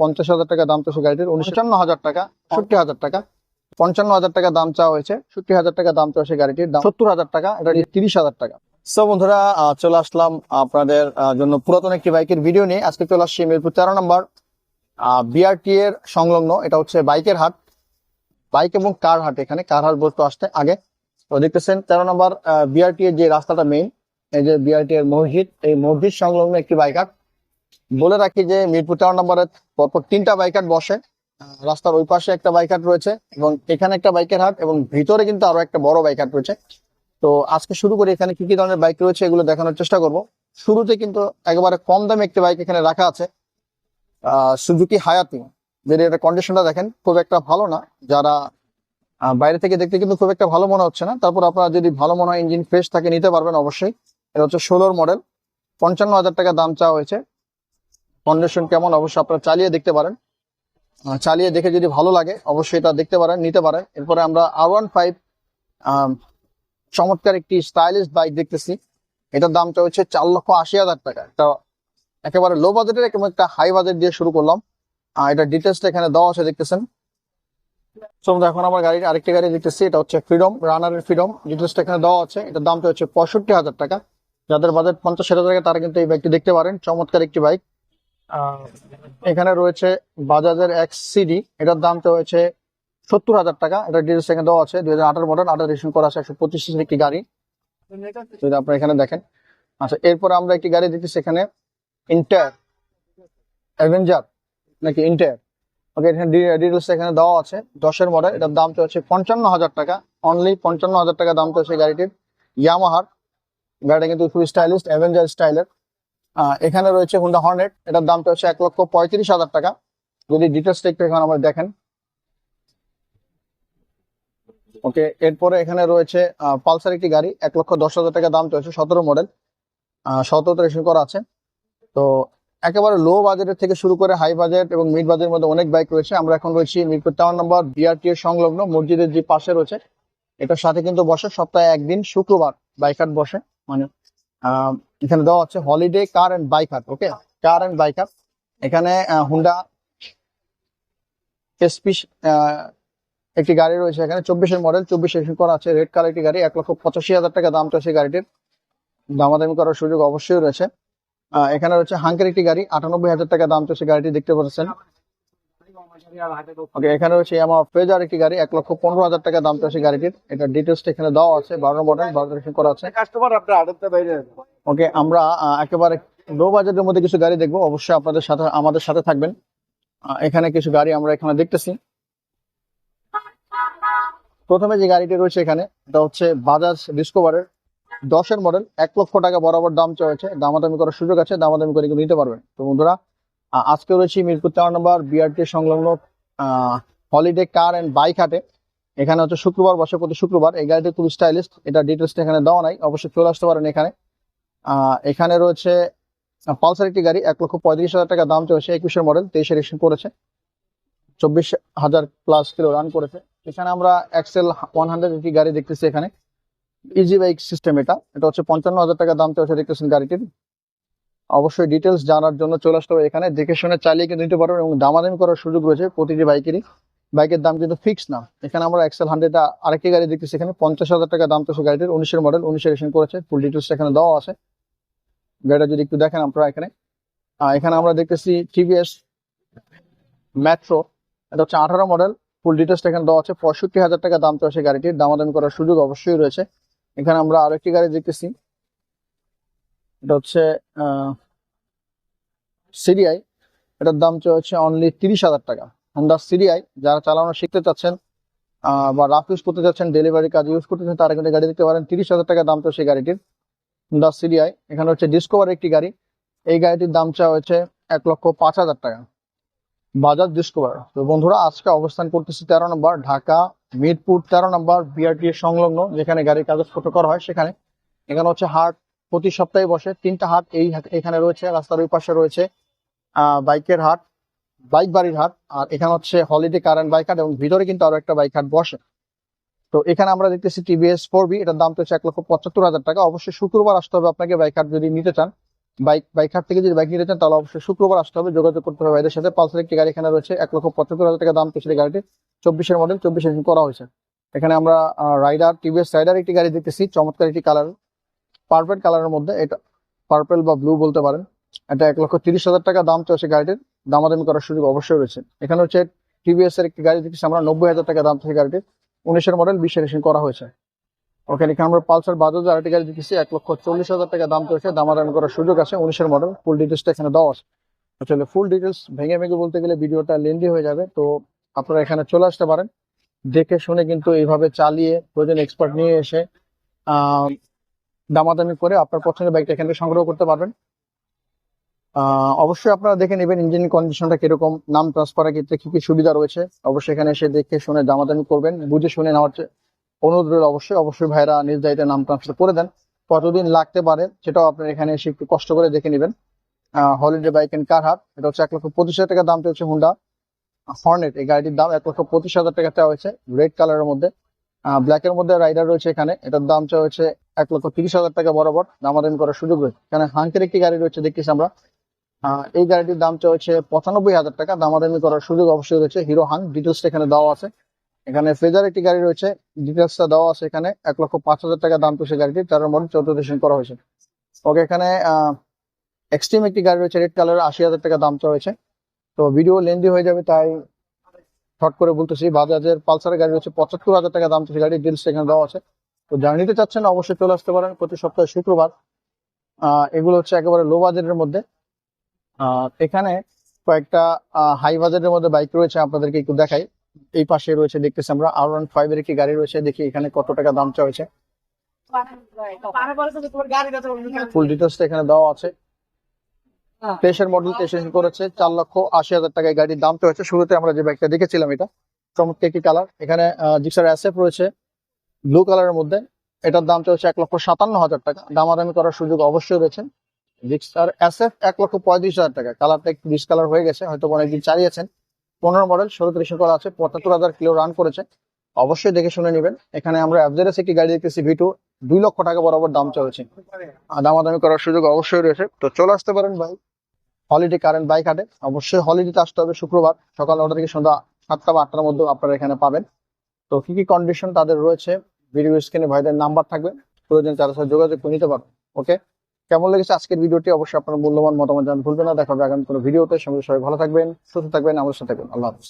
পঞ্চাশ হাজার টাকা দাম চলছে গাড়িটির উনষান্ন হাজার টাকা ষাটটি হাজার টাকা। পঞ্চান্ন হাজার টাকা দাম চাওয়া হয়েছে ষাটটি হাজার টাকা দাম চলছে গাড়িটির দাম সত্তর হাজার টাকা এটা তিরিশ হাজার টাকা। সো বন্ধুরা চলে আসলাম আপনাদের জন্য পুরাতন একটি বাইকের ভিডিও নিয়ে। আজকে চলে আসছি মিরপুর তেরো নম্বর বিআরটি এর সংলগ্ন এটা হচ্ছে বাইকের হাট। বাইক এবং কার হাট এখানে কার হাট বলতে আসতে আগে। তো দেখতেছেন তেরো নম্বর বিআরটি এর যে রাস্তাটা মেইন এই যে বিআরটি এর মসজিদ এই মসজিদ সংলগ্ন একটি বাইক হাট। বলে রাখি যে মিরপুর তেরো নম্বরে পরপর তিনটা বাইক হাট বসে। রাস্তার ওই পাশে একটা বাইক হাট রয়েছে এবং এখানে একটা বাইকের হাট এবং ভিতরে কিন্তু আরও একটা বড় বাইক হাট রয়েছে। তো আজকে শুরু করি, এখানে কি কি ধরনের বাইক রয়েছে এগুলো দেখানোর চেষ্টা করব। শুরুতে কিন্তু একেবারে কম দামে একটি বাইক এখানে রাখা আছে সুজুকি হায়াতি যদি এটা কন্ডিশনটা দেখেন, খুব একটা ভালো না। যারা বাইরে থেকে দেখতে কিন্তু খুব একটা ভালো মনে হচ্ছে না। তারপর আপনারা যদি ভালো মনে হয় ইঞ্জিন ফ্রেশ থাকে, নিতে পারবেন অবশ্যই। এটা হচ্ছে ষোলোর মডেল পঞ্চান্ন হাজার টাকা দাম চাওয়া হয়েছে। কন্ডিশন কেমন? অবশ্যই আপনারা চালিয়ে দেখতে পারেন। চালিয়ে দেখে যদি ভালো লাগে অবশ্যই এটা দেখতে পারেন নিতে পারেন। এরপরে আমরা আর ওয়ান ফাইভ চমৎকার একটি স্টাইলিশ বাইক দেখতেছি। এটার দামটা হচ্ছে চার লক্ষ আশি হাজার টাকা। এটা একেবারে লো বাজেটের এবং একটা হাই বাজেট দিয়ে শুরু করলাম। এটা ডিটেলসটা এখানে দেওয়া আছে দেখতেছেন। So, এখন আমার গাড়ির আরেকটি গাড়ি দেখতেছি। এটা হচ্ছে ফ্রিডম রানারের ফ্রিডম ডিটেলসটা এখানে দেওয়া আছে। এটার দামটা হচ্ছে পঁয়ষট্টি হাজার টাকা। যাদের বাজেট পঞ্চাশ হাজার টাকা তারা কিন্তু এই বাইকটি দেখতে পারেন। চমৎকার একটি বাইক এখানে রয়েছে বাজাজের এক্স সিডি এটার দামটা হয়েছে সত্তর হাজার টাকা। এটা ডিটেলস এখানে দেওয়া আছে, দুই হাজার আঠারো মডেল আঠারো রেজিস্ট্রেশন করা আছে, একশো পঁচিশ একটি গাড়ি। যদি আপনারা এখানে দেখেন আচ্ছা এরপর আমরা একটি গাড়ি দেখতেছি এখানে ইন্টার অ্যাভেঞ্জার নাকি ইন্টার ওকে এখানে ডিটেলস এখানে দেওয়া আছে, দশের মডেল এটার দাম হচ্ছে পঞ্চান্ন হাজার টাকা। অনলি পঞ্চান্ন হাজার টাকা দাম তো চলছে গাড়িটির। ইয়ামাহার গাড়িটা কিন্তু খুব স্টাইলিশ অ্যাভেঞ্জার স্টাইলের এখানে রয়েছে হুন্ডা হর্নেট এটার দামটা হচ্ছে এক লক্ষ পঁয়ত্রিশ হাজার টাকা। যদি ডিটেলসটা একটু এখানে আমরা দেখেন। ওকে এরপরে এখানে রয়েছে পালসার একটি গাড়ি, এক লক্ষ দশ হাজার টাকা দাম চলছে সতেরো মডেল সতেরো রেশন করা আছে। তো একেবারে লো বাজেটের থেকে শুরু করে হাই বাজেট এবং মিড বাজেটের মধ্যে অনেক বাইক রয়েছে। আমরা এখন রয়েছি মিরপুর টাউন নম্বর বিআরটি এর সংলগ্ন মসজিদের যে পাশে রয়েছে। এটার সাথে কিন্তু বসে সপ্তাহে একদিন শুক্রবার বাইক হাট বসে। মানে এখানে দেওয়া আছে holiday car and bike okay car and bike এখানে হুন্ডা একটি গাড়ি রয়েছে এখানে। চব্বিশের মডেল চব্বিশ করা আছে। রেড কালার একটি গাড়ি, এক লক্ষ পঁচাশি হাজার টাকা দাম সেই গাড়িটির। দামাদামি করার সুযোগ অবশ্যই রয়েছে। এখানে রয়েছে হাঙ্কের একটি গাড়ি, আটানব্বই হাজার টাকা দাম সে গাড়িটি দেখতে পাচ্ছেন। ওকে এখানে রয়েছে আমার একটি গাড়ি এক লক্ষ পনেরো হাজার টাকা দাম চলছে গাড়িটির। এটা ডিটেলসটা এখানে দেওয়া আছে বারো মডেল বারো করা আছে। কাস্টমার আপনার আড়তটা বাইরে ওকে আমরা একেবারে লো বাজেটের মধ্যে কিছু গাড়ি দেখব। অবশ্যই আপনাদের সাথে আমাদের সাথে থাকবেন। এখানে কিছু গাড়ি আমরা এখানে দেখতেছি। প্রথমে যে গাড়িটি রয়েছে এখানে এটা হচ্ছে বাজাজ ডিসকভারের দশের মডেল এক লক্ষ টাকা বরাবর দাম চলেছে। দামাদামি করার সুযোগ আছে দামাদামি করে কিন্তু নিতে পারবেন। তো বন্ধুরা আজকে রয়েছে মিরপুর তেরো নম্বর বিআরটি সংলগ্ন হলিডে কার এন্ড বাইক হাটে। এখানে হচ্ছে শুক্রবার বসে প্রতি শুক্রবার এই গাড়িটি খুব স্টাইলিশ এটা ডিটেলসটা এখানে দেওয়া নাই, অবশ্যই চলে আসতে পারেন এখানে। এখানে রয়েছে পালসার একটি গাড়ি, এক লক্ষ পঁয়ত্রিশ হাজার টাকা দাম চলেছে একুশের মডেল, তেইশে রেজিস্ট্রেশন করেছে চব্বিশ হাজার প্লাস কিলো রান করেছে। এখানে আমরা এক্সেল ওয়ান হান্ড্রেড একটি গাড়ি দেখতেছি এখানে। ইজি বাইক সিস্টেম এটা। এটা হচ্ছে পঞ্চান্ন হাজার টাকা দাম চলেছে দেখতেছেন গাড়িটির। অবশ্যই ডিটেলস জানার জন্য চলে আসতে হবে এখানে। দেখে শুনে চালিয়ে কিন্তু নিতে পারবেন এবং দামাদামি করার সুযোগ রয়েছে প্রতিটি বাইকেরই। বাইকের দাম কিন্তু ফিক্স না। এখানে আমরা এক্সেল হান্ড্রেড আরেকটি গাড়ি দেখতেছি এখানে। পঞ্চাশ হাজার টাকা দাম চলছে গাড়িটির। উনিশের মডেল উনিশে রেশন করেছে। ফুল ডিটেলস এখানে দেওয়া আছে। গাড়িটা যদি একটু দেখেন আপনারা এখানে। এখানে আমরা দেখতেছি টিভিএস মেট্রো এটা হচ্ছে আঠারো মডেল ফুল ডিটেলস এখানে দেওয়া আছে। পঁয়ষট্টি হাজার টাকা দাম চলছে গাড়িটির। দামাদামি করার সুযোগ অবশ্যই রয়েছে। এখানে আমরা আরেকটি গাড়ি দেখতেছি। এটা হচ্ছে সিরিয়াই এটার দাম হচ্ছে অনলি তিরিশ হাজার টাকা। হন্ডা সিরিয়াই যারা চালানো শিখতে চাচ্ছেন বা রাফ ইউজ করতে চাচ্ছেন ডেলিভারি কাজ ইউজ করতে চাচ্ছেন, তারা কিন্তু গাড়ি দিতে পারেন। তিরিশ হাজার টাকা দাম চলছে এই গাড়িটির হন্ডা সিডিআই এখানে হচ্ছে ডিসকোভার একটি গাড়ি, এই গাড়িটির দাম চাওয়া হয়েছে এক লক্ষ পাঁচ হাজার টাকা। বাজাজ ডিসকভার তো বন্ধুরা, আজকে অবস্থান করতেছি তেরো নম্বর, ঢাকা, মিরপুর তেরো নম্বর বিআরটি সংলগ্ন, যেখানে গাড়ির কাগজপত্র করা হয় সেখানে। এখানে হচ্ছে হাট প্রতি সপ্তাহে বসে তিনটা হাট এই এখানে রয়েছে, রাস্তার ওই পাশে রয়েছে বাইকের হাট, বাইক বাড়ির হাট, আর এখানে হচ্ছে হলিডে কার অ্যান্ড বাইক হাট এবং ভিতরে কিন্তু আরও একটা বাইক হাট বসে। তো এখানে আমরা দেখতেছি টিভিএস ফোর বি এটার দাম তো হচ্ছে এক লক্ষ পঁচাত্তর হাজার টাকা। অবশ্যই শুক্রবার আসতে হবে আপনাকে বাইক হাট যদি নিতে চান। বাইক বাইক হাট থেকে যদি বাইক নিতে চান, তাহলে অবশ্যই শুক্রবার আসতে হবে। যোগাযোগ করতে হবে ভাইদের সাথে। পালসার একটি গাড়ি এখানে রয়েছে, এক লক্ষ পঁচাত্তর হাজার টাকা দাম এই গাড়িটি চব্বিশের মডেল চব্বিশে করা হয়েছে। এখানে আমরা রাইডার টিভিএস রাইডার একটি গাড়ি দেখতেছি, চমৎকার একটি কালার পার্পেল কালারের মধ্যে এটা পার্পেল বা ব্লু বলতে পারেন। এটা এক লক্ষ তিরিশ হাজার টাকা দাম চলছে গাড়িটির। দামাদামি করার সুযোগ অবশ্যই রয়েছে। এখানে হচ্ছে টিভিএস এর একটি গাড়ি দেখতেছি, আমরা নব্বই হাজার টাকা দাম থেকে গাড়িটির উনিশের মডেল বিশে রেশন করা হয়েছে। ওখানে এখানে আমরা পালসার বাজাজ আরেকটি গাড়ি দেখতেছি, এক লক্ষ চল্লিশ হাজার টাকা দাম চলছে, দামাদামি করার সুযোগ আছে, উনিশের মডেল ফুল ডিটেলসটা এখানে দেওয়া আছে। আসলে ফুল ডিটেলস ভেঙে ভেঙে বলতে গেলে ভিডিওটা লেন্দি হয়ে যাবে, তো আপনারা এখানে চলে আসতে পারেন। দেখে শুনে কিন্তু এইভাবে চালিয়ে প্রয়োজন এক্সপার্ট নিয়ে এসে দামাদামি করে আপনার পছন্দের বাইকটা এখান থেকে সংগ্রহ করতে পারবেন। অবশ্যই আপনারা দেখে নেবেন ইঞ্জিন কন্ডিশনটা কীরকম, নাম ট্রান্সফারের ক্ষেত্রে কি কি সুবিধা রয়েছে। অবশ্যই এখানে এসে দেখে শুনে দামাদামি করবেন, বুঝে শুনে নেওয়ার অনুরোধ রইল অবশ্যই অবশ্যই ভাইরা দায়িত্বে নাম ট্রান্সফার করে দেন। কতদিন লাগতে পারে সেটাও আপনার এখানে এসে একটু কষ্ট করে দেখে নেবেন। হলিডে বাইক এন্ড কার হাট এটা হচ্ছে এক লক্ষ পঁচিশ হাজার টাকা দাম চলছে হুন্ডা হর্নেট এই গাড়িটির দাম এক লক্ষ পঁচিশ হাজার টাকা চাওয়া হয়েছে রেড কালারের মধ্যে। ব্ল্যাক এর মধ্যে রাইডার রয়েছে এখানে। এটার দাম চাওয়া হয়েছে এক লক্ষ তিরিশ হাজার টাকা বরাবর। দামাদামি করার সুযোগ রয়েছে। এখানে হাঙ্কের একটি গাড়ি রয়েছে, দেখতেছি আমরা। এই গাড়িটির দাম চাওয়া হচ্ছে পঁচানব্বই হাজার টাকা। দামাদামি করার সুযোগ অবশ্যই রয়েছে। হিরো হাং ডিটেলসটা এখানে দেওয়া আছে। এখানে ফেজার একটি গাড়ি রয়েছে ডিটেলসটা দেওয়া আছে এখানে। এক লক্ষ পাঁচ হাজার টাকা দাম চলছে গাড়িটি। তার মধ্যে ডিসিশন করা হয়েছে। ওকে, এখানে এক্সট্রিম একটি গাড়ি রয়েছে রেড কালার আশি হাজার টাকা দাম চাওয়া হয়েছে। তো ভিডিও লেন্দি হয়ে যাবে, তাই শর্ট করে বলতেছি বাজাজের পালসারের গাড়ি রয়েছে পঁচাত্তর হাজার টাকা দাম চলছে গাড়ির ডিটেলস এখানে দেওয়া আছে। তো যারা নিতে চাচ্ছেন, অবশ্যই চলে আসতে পারেন প্রতি সপ্তাহে শুক্রবার। এগুলো হচ্ছে একেবারে লো বাজেটের মধ্যে। এখানে কয়েকটা হাই বাজেটের মধ্যে বাইক রয়েছে, আপনাদেরকে একটু দেখাই। এই পাশে রয়েছে, দেখতেছি আমরা আর ওয়ান ফাইভ এর একটি গাড়ি রয়েছে, দেখি এখানে কত টাকা দাম হয়েছে। ফুল ডিটেলসটা এখানে দেওয়া আছে। তেইশের মডেল তেইশে করেছে, চার লক্ষ আশি হাজার টাকায় গাড়ির দাম তো হচ্ছে শুরুতে আমরা যে বাইকটা দেখেছিলাম এটা, চমৎকার একটি কালার এখানে জিক্সার অ্যাসেফ রয়েছে ব্লু কালারের মধ্যে। এটার দাম হচ্ছে এক লক্ষ সাতান্ন হাজার টাকা। দামাদামি করার সুযোগ অবশ্যই রয়েছে। জিক্সার অ্যাসেফ এক লক্ষ পঁয়ত্রিশ হাজার টাকা। কালারটা একটু ডিস কালার হয়ে গেছে, হয়তো অনেকদিন চালিয়েছেন। পনেরো মডেল ষোলো তিরিশ করা আছে, পঁচাত্তর হাজার কিলো রান করেছে। অবশ্যই দেখে শুনে নেবেন। এখানে আমরা অ্যাভারেজ একটি গাড়ি দেখতেছি ভিটু দুই লক্ষ টাকা বরাবর দাম চলেছে। দামাদামি করার সুযোগ অবশ্যই রয়েছে। তো চলে আসতে পারেন ভাই। হলিডে কারেন্ট বাইক হাটে অবশ্যই হলিডেতে আসতে হবে শুক্রবার। সকাল নটা থেকে সন্ধ্যা সাতটা বা আটটার মধ্যে আপনারা এখানে পাবেন। তো কি কি কন্ডিশন তাদের রয়েছে? ভিডিও স্ক্রিনে ভাইদের নাম্বার থাকবে। প্রয়োজন তাদের সাথে যোগাযোগ করে নিতে পারবেন ওকে কেমন লেগেছে আজকের ভিডিওটি অবশ্যই আপনার মূল্যবান মতামত জানান ভুলবেন না। দেখা হবে আগামী কোনো ভিডিওতে সঙ্গে সবাই ভালো থাকবেন, সুস্থ থাকবেন আমার সাথে থাকবেন। আল্লাহ হাফিজ।